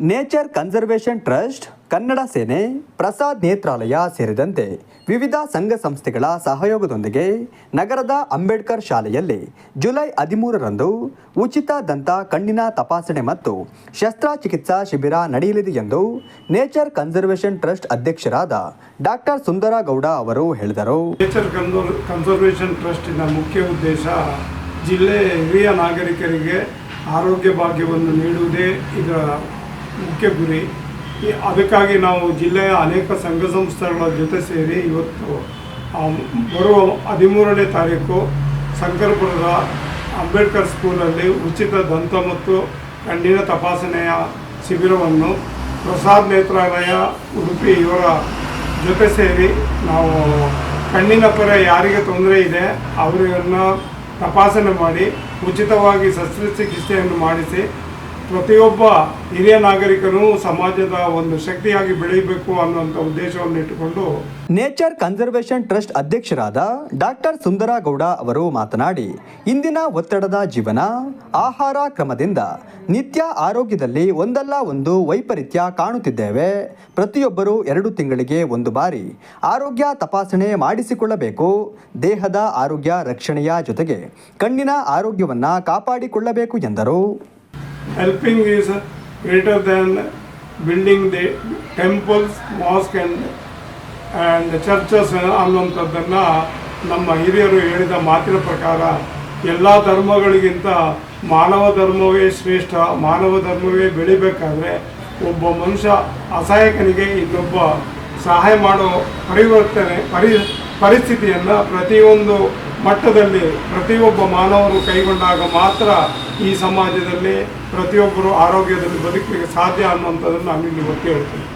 Nature conservation trust Kannada ಸೇನೆ ಪ್ರಸಾದ್ ನೇತ್ರಾಲಯ ಸೇರಿದಂತೆ ವಿವಿಧ ಸಂಘ ಸಂಸ್ಥೆಗಳ ಸಹಯೋಗದೊಂದಿಗೆ ನಗರದ ಅಂಬೇಡ್ಕರ್ ಶಾಲೆಯಲ್ಲಿ ಜುಲೈ ಹದಿಮೂರರಂದು ಉಚಿತ ದಂತ ಕಣ್ಣಿನ ತಪಾಸಣೆ ಮತ್ತು ಶಸ್ತ್ರಚಿಕಿತ್ಸಾ ಶಿಬಿರ ನಡೆಯಲಿದೆ ಎಂದು ನೇಚರ್ ಕನ್ಸರ್ವೇಷನ್ ಟ್ರಸ್ಟ್ ಅಧ್ಯಕ್ಷರಾದ ಡಾಕ್ಟರ್ ಸುಂದರಗೌಡ ಅವರು ಹೇಳಿದರು. ನೇಚರ್ ಕನ್ಸರ್ ಕನ್ಸರ್ವೇಷನ್ ಟ್ರಸ್ಟಿನ ಮುಖ್ಯ ಉದ್ದೇಶ ಜಿಲ್ಲೆಯ ಹಿರಿಯ ನಾಗರಿಕರಿಗೆ ಆರೋಗ್ಯ ಭಾಗ್ಯವನ್ನು ನೀಡುವುದೇ ಇದರ ಮುಖ್ಯ ಗುರಿ. ಅದಕ್ಕಾಗಿ ನಾವು ಜಿಲ್ಲೆಯ ಅನೇಕ ಸಂಘ ಸಂಸ್ಥೆಗಳ ಜೊತೆ ಸೇರಿ ಇವತ್ತು ಬರುವ ಹದಿಮೂರನೇ ತಾರೀಕು ಶಂಕರಪುರದ ಅಂಬೇಡ್ಕರ್ ಸ್ಕೂಲಲ್ಲಿ ಉಚಿತ ದಂತ ಮತ್ತು ಕಣ್ಣಿನ ತಪಾಸಣೆಯ ಶಿಬಿರವನ್ನು ಪ್ರಸಾದ್ ನೇತ್ರಾಲಯ ಉಡುಪಿ ಇವರ ಜೊತೆ ಸೇರಿ ನಾವು ಕಣ್ಣಿನ ಪರ ಯಾರಿಗೆ ತೊಂದರೆ ಇದೆ ಅವರನ್ನು ತಪಾಸಣೆ ಮಾಡಿ ಉಚಿತವಾಗಿ ಶಸ್ತ್ರಚಿಕಿತ್ಸೆಯನ್ನು ಮಾಡಿಸಿ ಪ್ರತಿಯೊಬ್ಬ ಹಿರಿಯ ನಾಗರಿಕನು ಸಮಾಜದ ಒಂದು ಶಕ್ತಿಯಾಗಿ ಬೆಳೆಯಬೇಕು ಅನ್ನುವಂಥ ಉದ್ದೇಶವನ್ನು ಇಟ್ಟುಕೊಂಡು ನೇಚರ್ ಕನ್ಸರ್ವೇಷನ್ ಟ್ರಸ್ಟ್ ಅಧ್ಯಕ್ಷರಾದ ಡಾಕ್ಟರ್ ಸುಂದರಗೌಡ ಅವರು ಮಾತನಾಡಿ, ಇಂದಿನ ಒತ್ತಡದ ಜೀವನ ಆಹಾರ ಕ್ರಮದಿಂದ ನಿತ್ಯ ಆರೋಗ್ಯದಲ್ಲಿ ಒಂದಲ್ಲ ಒಂದು ವೈಪರೀತ್ಯ ಕಾಣುತ್ತಿದ್ದೇವೆ. ಪ್ರತಿಯೊಬ್ಬರು ಎರಡು ತಿಂಗಳಿಗೆ ಒಂದು ಬಾರಿ ಆರೋಗ್ಯ ತಪಾಸಣೆ ಮಾಡಿಸಿಕೊಳ್ಳಬೇಕು. ದೇಹದ ಆರೋಗ್ಯ ರಕ್ಷಣೆಯ ಜೊತೆಗೆ ಕಣ್ಣಿನ ಆರೋಗ್ಯವನ್ನು ಕಾಪಾಡಿಕೊಳ್ಳಬೇಕು ಎಂದರು. Helping is greater than building the temples mosque and and churches ಅನ್ನುವಂಥದ್ದನ್ನು ನಮ್ಮ ಹಿರಿಯರು ಹೇಳಿದ ಮಾತಿನ ಪ್ರಕಾರ ಎಲ್ಲ ಧರ್ಮಗಳಿಗಿಂತ ಮಾನವ ಧರ್ಮವೇ ಶ್ರೇಷ್ಠ, ಮಾನವ ಧರ್ಮವೇ ಬೆಳಿಬೇಕಾದ್ರೆ ಒಬ್ಬ ಮನುಷ್ಯ ಅಸಹಾಯಕನಿಗೆ ಇನ್ನೊಬ್ಬ ಸಹಾಯ ಮಾಡೋ ಪರಿವರ್ತನೆ, ಪರಿ, ಪರಿಸ್ಥಿತಿಯನ್ನು ಪ್ರತಿಯೊಂದು ಮಟ್ಟದಲ್ಲಿ ಪ್ರತಿಯೊಬ್ಬ ಮಾನವರು ಕೈಗೊಂಡಾಗ ಮಾತ್ರ ಈ ಸಮಾಜದಲ್ಲಿ ಪ್ರತಿಯೊಬ್ಬರು ಆರೋಗ್ಯದಲ್ಲಿ ಬದುಕಲಿಕ್ಕೆ ಸಾಧ್ಯ ಅನ್ನುವಂಥದ್ದನ್ನು ನಾನು ಇಲ್ಲಿ ಒತ್ತಿ ಹೇಳ್ತೀನಿ.